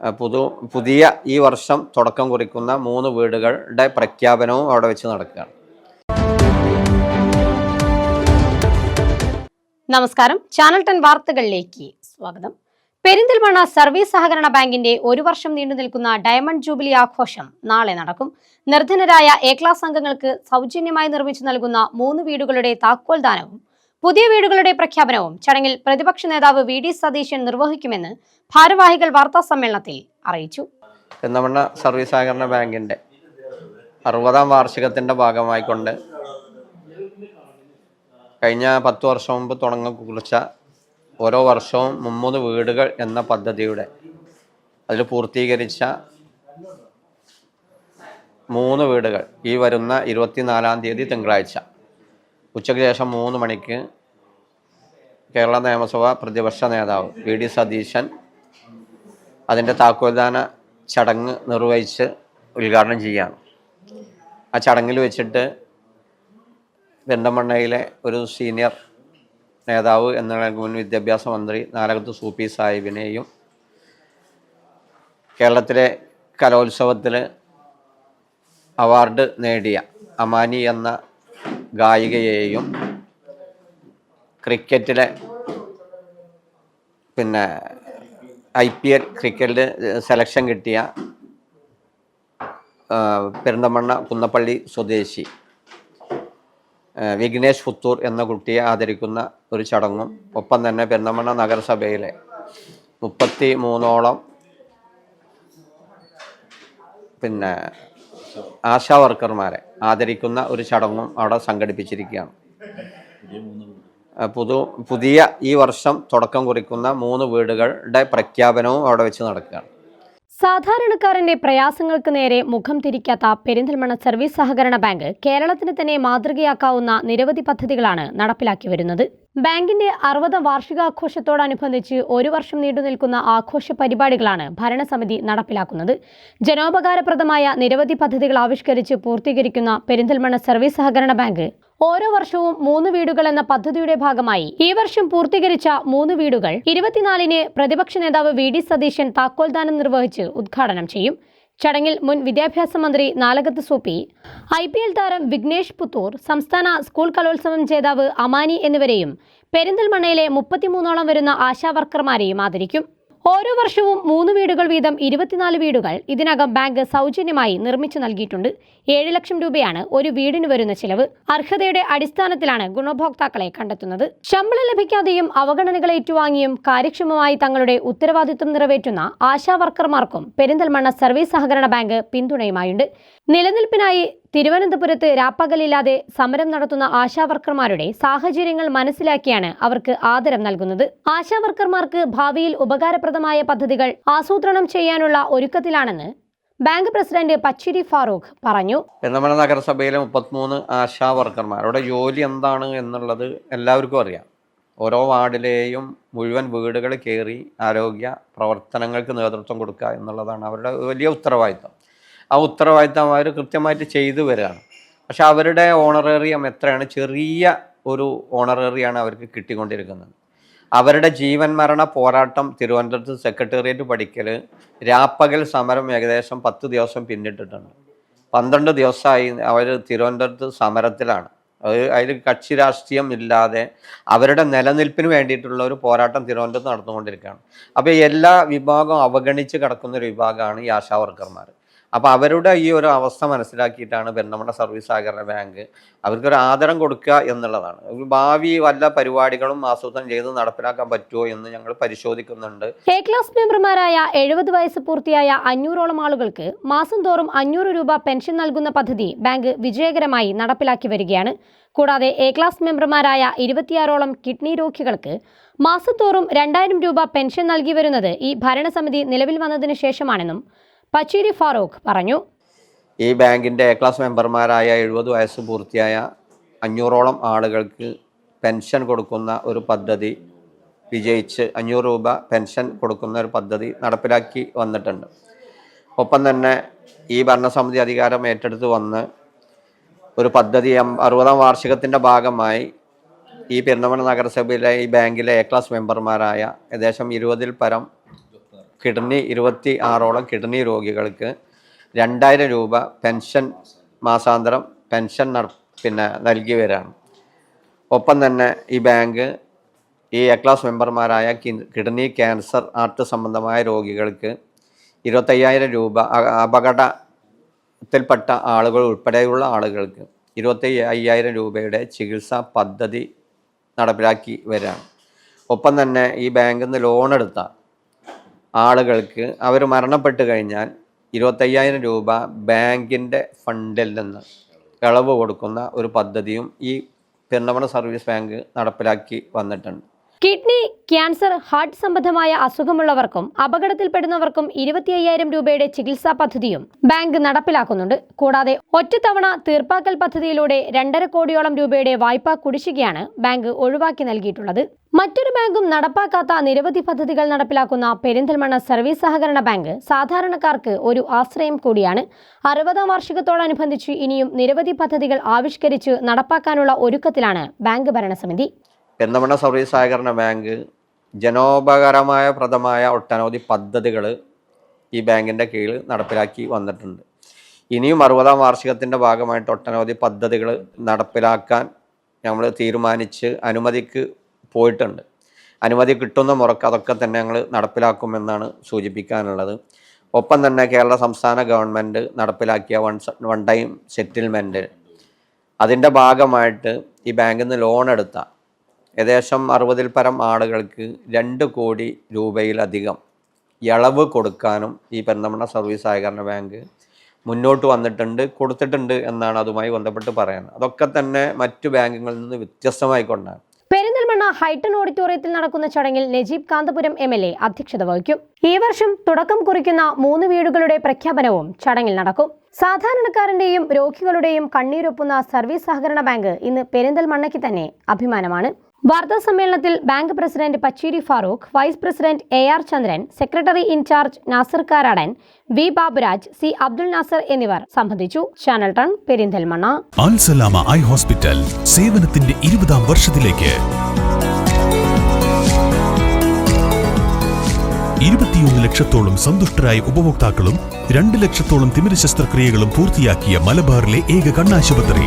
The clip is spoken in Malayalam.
പുതു പുതിയ ഈ വർഷം തുടക്കം കുറിക്കുന്ന മൂന്ന് വീടുകളുടെ പ്രഖ്യാപനവും അവിടെ വെച്ച് നടക്കുകയാണ്. നമസ്കാരം. ചാനൽ ടെൻ വാർത്തകളിലേക്ക് സ്വാഗതം. പെരിന്തൽമണ്ണ സർവീസ് സഹകരണ ബാങ്കിന്റെ ഒരു വർഷം നീണ്ടു നിൽക്കുന്ന ഡയമണ്ട് ജൂബിലി ആഘോഷം നാളെ നടക്കും. നിർധനരായ എ ക്ലാസ് അംഗങ്ങൾക്ക് സൗജന്യമായി നിർമ്മിച്ചു നൽകുന്ന മൂന്ന് വീടുകളുടെ താക്കോൽ ദാനവും പുതിയ വീടുകളുടെ പ്രഖ്യാപനവും ചടങ്ങിൽ പ്രതിപക്ഷ നേതാവ് വി ഡി സതീശൻ നിർവഹിക്കുമെന്ന് ഭാരവാഹികൾ വാർത്താ സമ്മേളനത്തിൽ അറിയിച്ചു. പെന്തമണ്ണ സർവീസ് സഹകരണ ബാങ്കിന്റെ അറുപതാം വാർഷികത്തിന്റെ ഭാഗമായിക്കൊണ്ട് കഴിഞ്ഞ പത്ത് വർഷം മുമ്പ് തുടങ്ങ ഓരോ വർഷവും മുമ്മൂന്ന് വീടുകൾ എന്ന പദ്ധതിയുടെ അതിൽ പൂർത്തീകരിച്ച മൂന്ന് വീടുകൾ ഈ വരുന്ന ഇരുപത്തിനാലാം തീയതി തിങ്കളാഴ്ച. ഉച്ചയ്ക്ക് ശേഷം മൂന്ന് മണിക്ക് കേരള നിയമസഭ പ്രതിപക്ഷ നേതാവ് വി ഡി സതീശൻ അതിന്റെ താക്കോൽദാന ചടങ്ങ് നിർവഹിച്ച് ഉദ്ഘാടനം ചെയ്യുകയാണ്. ആ ചടങ്ങിൽ വെച്ചിട്ട് പെരിന്തമണ്ണയിലെ ഒരു സീനിയർ നേതാവ് എന്ന മുൻ വിദ്യാഭ്യാസ മന്ത്രി നാലകത്ത് സൂപ്പി സാഹിബിനെയും കേരളത്തിലെ കലോത്സവത്തിൽ അവാർഡ് നേടിയ അമാനി എന്ന ഗായികയെയും ക്രിക്കറ്റിലെ പിന്നെ ഐ പി എൽ ക്രിക്കറ്റിൽ സെലക്ഷൻ കിട്ടിയ പെരുന്തമണ്ണ കുന്നപ്പള്ളി സ്വദേശി വിഘ്നേഷ് പുത്തൂർ എന്ന കുട്ടിയെ ആദരിക്കുന്ന ഒരു ചടങ്ങും. ഒപ്പം തന്നെ പെരിന്തമണ്ണ നഗരസഭയിലെ മുപ്പത്തി മൂന്നോളം പിന്നെ ആശാ വർക്കർമാരെ. ആദരിക്കുന്ന ഒരു ചടങ്ങും അവിടെ സംഘടിപ്പിച്ചിരിക്കുകയാണ്. പുതു പുതിയ ഈ വർഷം തുടക്കം കുറിക്കുന്ന മൂന്ന് വീടുകളുടെ പ്രഖ്യാപനവും അവിടെ വെച്ച് നടക്കുകയാണ്. സാധാരണക്കാരന്റെ പ്രയാസങ്ങൾക്ക് നേരെ മുഖം തിരിക്കാത്ത പെരിന്തൽമണ്ണ സർവീസ് സഹകരണ ബാങ്ക് കേരളത്തിന് തന്നെ മാതൃകയാക്കാവുന്ന നിരവധി പദ്ധതികളാണ് നടപ്പിലാക്കി വരുന്നത്. ബാങ്കിന്റെ അറുപതാം വാർഷികാഘോഷത്തോടനുബന്ധിച്ച് ഒരു വർഷം നീണ്ടു നിൽക്കുന്ന ആഘോഷ പരിപാടികളാണ് ഭരണസമിതി നടപ്പിലാക്കുന്നത്. ജനോപകാരപ്രദമായ നിരവധി പദ്ധതികൾ ആവിഷ്കരിച്ച് പൂർത്തീകരിക്കുന്ന പെരിന്തൽമണ്ണ സർവീസ് സഹകരണ ബാങ്ക് ഓരോ വർഷവും മൂന്ന് വീടുകൾ എന്ന പദ്ധതിയുടെ ഭാഗമായി ഈ വർഷം പൂർത്തീകരിച്ച മൂന്ന് വീടുകൾ ഇരുപത്തിനാലിന് പ്രതിപക്ഷ നേതാവ് വി ഡി സതീശൻ താക്കോൽദാനം നിർവഹിച്ച് ഉദ്ഘാടനം ചെയ്യും. ചടങ്ങിൽ മുൻ വിദ്യാഭ്യാസ മന്ത്രി Nalakath Soopy I P L താരം വിഘ്നേഷ് പുത്തൂർ സംസ്ഥാന സ്കൂൾ കലോത്സവം ജേതാവ് അമാനി എന്നിവരെയും പെരിന്തൽമണ്ണയിലെ മുപ്പത്തിമൂന്നോളം വരുന്ന ആശാവർക്കർമാരെയും ആദരിക്കും. ഓരോ വർഷവും മൂന്ന് വീടുകൾ വീതം ഇരുപത്തിനാല് വീടുകൾ ഇതിനകം ബാങ്ക് സൗജന്യമായി നിർമ്മിച്ചു നൽകിയിട്ടുണ്ട്. ഏഴ് ലക്ഷം രൂപയാണ് ഒരു വീടിന് വരുന്ന ചിലവ്. അർഹതയുടെ അടിസ്ഥാനത്തിലാണ് ഗുണഭോക്താക്കളെ കണ്ടെത്തുന്നത്. ശമ്പളം ലഭിക്കാതെയും അവഗണനകൾ ഏറ്റുവാങ്ങിയും കാര്യക്ഷമമായി തങ്ങളുടെ ഉത്തരവാദിത്വം നിറവേറ്റുന്ന ആശാ വർക്കർമാർക്കും പെരിന്തൽമണ്ണ സർവീസ് സഹകരണ ബാങ്ക് പിന്തുണയുമായുണ്ട്. നിലനിൽപ്പിനായി തിരുവനന്തപുരത്ത് രാപ്പകലില്ലാതെ സമരം നടത്തുന്ന ആശാവർക്കർമാരുടെ സാഹചര്യങ്ങൾ മനസ്സിലാക്കിയാണ് അവർക്ക് ആദരം നൽകുന്നത്. ആശാവർക്കർമാർക്ക് ഭാവിയിൽ ഉപകാരപ്രദമായ പദ്ധതികൾ ആസൂത്രണം ചെയ്യാനുള്ള ഒരുക്കത്തിലാണെന്ന് ബാങ്ക് പ്രസിഡന്റ് പച്ചിരി ഫാറൂഖ് പറഞ്ഞു. പെരുന്തമണ്ണ നഗരസഭയിലെ മുപ്പത്തിമൂന്ന് ആശാ വർക്കർമാർ ജോലി എന്താണ് എന്നുള്ളത് എല്ലാവർക്കും അറിയാം. ഓരോ വാർഡിലെയും മുഴുവൻ വീടുകൾ കയറി ആരോഗ്യ പ്രവർത്തനങ്ങൾക്ക് നേതൃത്വം കൊടുക്കുക എന്നുള്ളതാണ് അവരുടെ വലിയ ഉത്തരവാദിത്തം ആ ഉത്തരവാദിത്തം അവർ കൃത്യമായിട്ട് ചെയ്തു വരികയാണ്. പക്ഷെ അവരുടെ ഓണറേറിയം എത്രയാണ്? ചെറിയ ഒരു ഓണറേറിയാണ് അവർക്ക് കിട്ടിക്കൊണ്ടിരിക്കുന്നത്. അവരുടെ ജീവൻ മരണ പോരാട്ടം തിരുവനന്തപുരത്ത് സെക്രട്ടേറിയറ്റ് പഠിക്കൽ രാപ്പകൽ സമരം ഏകദേശം പത്ത് ദിവസം പിന്നിട്ടിട്ടുണ്ട്. പന്ത്രണ്ട് ദിവസമായി അവർ തിരുവനന്തപുരത്ത് സമരത്തിലാണ്. അത് അതിൽ കക്ഷി രാഷ്ട്രീയം ഇല്ലാതെ അവരുടെ നിലനിൽപ്പിന് വേണ്ടിയിട്ടുള്ള ഒരു പോരാട്ടം തിരുവനന്തപുരത്ത് നടന്നുകൊണ്ടിരിക്കുകയാണ്. അപ്പോൾ എല്ലാ വിഭാഗവും അവഗണിച്ച് കിടക്കുന്ന ഒരു വിഭാഗമാണ് ഈ ആശാ വർക്കർമാർ അപ്പോൾ അവരുടെ ഈ ഒരു അവസ്ഥ മനസ്സിലാക്കിയിട്ടാണ് പെരുന്തമണ്ണ സർവീസ് സഹകരണ ബാങ്ക് അവർക്കൊരു ആദരം കൊടുക്കുക എന്നുള്ളതാണ്. ഭാവി വല്ല പരിപാടികളും ആസൂത്രണം ചെയ്ത് നടപ്പിലാക്കാൻ പറ്റുമോ എന്ന് ഞങ്ങൾ പരിശോധിക്കുന്നുണ്ട്. എ ക്ലാസ് മെമ്പർമാരായ എഴുപത് വയസ്സ് പൂർത്തിയായ അഞ്ഞൂറോളം ആളുകൾക്ക് മാസം തോറും അഞ്ഞൂറ് രൂപ പെൻഷൻ നൽകുന്ന പദ്ധതി ബാങ്ക് വിജയകരമായി നടപ്പിലാക്കി വരികയാണ്. കൂടാതെ എ ക്ലാസ് മെമ്പർമാരായ ഇരുപത്തിയാറോളം കിഡ്നി രോഗികൾക്ക് മാസത്തോറും തോറും രണ്ടായിരം രൂപ പെൻഷൻ നൽകി വരുന്നത് ഈ ഭരണസമിതി നിലവിൽ വന്നതിന് ശേഷമാണെന്നും പച്ചീരി ഫാറൂഖ് പറഞ്ഞു. ഈ ബാങ്കിന്റെ എ ക്ലാസ് മെമ്പർമാരായ എഴുപത് വയസ്സ് പൂർത്തിയായ അഞ്ഞൂറോളം ആളുകൾക്ക് പെൻഷൻ കൊടുക്കുന്ന ഒരു പദ്ധതി വിജയിച്ച് അഞ്ഞൂറ് രൂപ പെൻഷൻ കൊടുക്കുന്ന ഒരു പദ്ധതി നടപ്പിലാക്കി വന്നിട്ടുണ്ട്. ഒപ്പം തന്നെ ഈ ഭരണസമിതി അധികാരം ഏറ്റെടുത്ത് വന്ന് ഒരു പദ്ധതി അറുപതാം വാർഷികത്തിന്റെ ഭാഗമായി ഈ പെരുന്തമണ്ണ നഗരസഭയിലെ ഈ ബാങ്കിലെ എ ക്ലാസ് മെമ്പർമാരായ ഏകദേശം ഇരുപതിൽ പരം കിഡ്നി ഇരുപത്തി ആറോളം കിഡ്നി രോഗികൾക്ക് രണ്ടായിരം രൂപ പെൻഷൻ മാസാന്തരം പെൻഷൻ നട പിന്നെ നൽകി വരാണ് ഒപ്പം തന്നെ ഈ ബാങ്ക് ഈ എ ക്ലാസ് മെമ്പർമാരായ കിഡ്നി ക്യാൻസർ ആർട്ട് സംബന്ധമായ രോഗികൾക്ക് ഇരുപത്തയ്യായിരം രൂപ അപകടത്തിൽപ്പെട്ട ആളുകൾ ഉൾപ്പെടെയുള്ള ആളുകൾക്ക് ഇരുപത്തി അയ്യായിരം രൂപയുടെ ചികിത്സാ പദ്ധതി നടപ്പിലാക്കി വരാണ്. ഒപ്പം തന്നെ ഈ ബാങ്കിൽ നിന്ന് ലോൺ എടുത്ത ആളുകൾക്ക് അവർ മരണപ്പെട്ട് കഴിഞ്ഞാൽ ഇരുപത്തയ്യായിരം രൂപ ബാങ്കിന്റെ ഫണ്ടിൽ നിന്ന് ഇളവ് കൊടുക്കുന്ന ഒരു പദ്ധതിയും ഈ പെരുന്തമണ സർവീസ് ബാങ്ക് നടപ്പിലാക്കി വന്നിട്ടുണ്ട്. കിഡ്നി ക്യാൻസർ ഹാർട്ട് സംബന്ധമായ അസുഖമുള്ളവർക്കും അപകടത്തിൽപ്പെടുന്നവർക്കും ഇരുപത്തി അയ്യായിരം രൂപയുടെ ചികിത്സാ പദ്ധതിയും ബാങ്ക് നടപ്പിലാക്കുന്നുണ്ട്. കൂടാതെ ഒറ്റത്തവണ തീർപ്പാക്കൽ പദ്ധതിയിലൂടെ രണ്ടര കോടിയോളം രൂപയുടെ വായ്പാ കുടിശ്ശികയാണ് ബാങ്ക് ഒഴിവാക്കി നൽകിയിട്ടുള്ളത്. മറ്റൊരു ബാങ്കും നടപ്പാക്കാത്ത നിരവധി പദ്ധതികൾ നടപ്പിലാക്കുന്ന പെരിന്തൽമണ്ണ സർവീസ് സഹകരണ ബാങ്ക് സാധാരണക്കാർക്ക് ഒരു ആശ്രയം കൂടിയാണ്. അറുപതാം വാർഷികത്തോടനുബന്ധിച്ച് ഇനിയും നിരവധി പദ്ധതികൾ ആവിഷ്കരിച്ച് നടപ്പാക്കാനുള്ള ഒരുക്കത്തിലാണ് ബാങ്ക് ഭരണസമിതി. പെരിന്തൽമണ്ണ സർവീസ് സഹകരണ ബാങ്ക് ജനോപകരമായ പ്രദമായ ഒട്ടനവധി പദ്ധതികൾ ഈ ബാങ്കിന്റെ കീഴിൽ നടപ്പിലാക്കി വന്നിട്ടുണ്ട്. ഇനിയും അറുപതാം വാർഷികത്തിന്റെ ഭാഗമായിട്ട് ഒട്ടനവധി പദ്ധതികൾ നടപ്പിലാക്കാൻ നമ്മൾ തീരുമാനിച്ച് അനുമതിക്ക് പോയിട്ടുണ്ട്. അനുമതി കിട്ടുന്ന മുറക്ക് അതൊക്കെ തന്നെ ഞങ്ങൾ നടപ്പിലാക്കുമെന്നാണ് സൂചിപ്പിക്കാനുള്ളത്. ഒപ്പം തന്നെ കേരള സംസ്ഥാന ഗവൺമെന്റ് നടപ്പിലാക്കിയ വൺ വൺ ടൈം സെറ്റിൽമെന്റ് അതിന്റെ ഭാഗമായിട്ട് ഈ ബാങ്കിൽ നിന്ന് ലോൺ എടുത്ത ഏകദേശം അറുപതിൽ പരം ആളുകൾക്ക് രണ്ട് കോടി രൂപയിലധികം ഇളവ് കൊടുക്കാനും ഈ പെരുന്തമണ്ണ സർവീസ് സഹകരണ ബാങ്ക് മുന്നോട്ട് വന്നിട്ടുണ്ട് കൊടുത്തിട്ടുണ്ട് എന്നാണ് അതുമായി ബന്ധപ്പെട്ട് പറയുന്നത്. അതൊക്കെ തന്നെ മറ്റു ബാങ്കുകളിൽ നിന്ന് വ്യത്യസ്തമായിക്കൊണ്ടാണ് പെരിന്തൽമണ്ണ ഹൈട്ടൺ ഓഡിറ്റോറിയത്തിൽ നടക്കുന്ന ചടങ്ങിൽ Najeeb Kanthapuram M L A അധ്യക്ഷത വഹിക്കും. ഈ വർഷം തുടക്കം കുറിക്കുന്ന മൂന്ന് വീടുകളുടെ പ്രഖ്യാപനവും ചടങ്ങിൽ നടക്കും. സാധാരണക്കാരന്റെയും രോഗികളുടെയും കണ്ണീരൊപ്പുന്ന സർവീസ് സഹകരണ ബാങ്ക് ഇന്ന് പെരിന്തൽമണ്ണയ്ക്ക് തന്നെ അഭിമാനമാണ്. വാർത്താ സമ്മേളനത്തിൽ bank president Pacheri Farooq vice president A R Chandran secretary incharge Nasar Karadan V Baburaj C Abdul Nasar എന്നിവർ സംബന്ധിച്ചു. ചാനൽ ടൺ പെരിന്തൽമണ്ണ. അൽസലാമ ഐ ഹോസ്പിറ്റൽ സേവനത്തിന്റെ ഇരുപതാം വർഷത്തിലേക്ക്. ഇരുപത്തിയൊന്ന് ലക്ഷത്തോളം സന്തുഷ്ടരായ ഉപഭോക്താക്കളും രണ്ട് ലക്ഷത്തോളം തിമിര ശസ്ത്രക്രിയകളും പൂർത്തിയാക്കിയ മലബാറിലെ ഏക കണ്ണാശുപത്രി.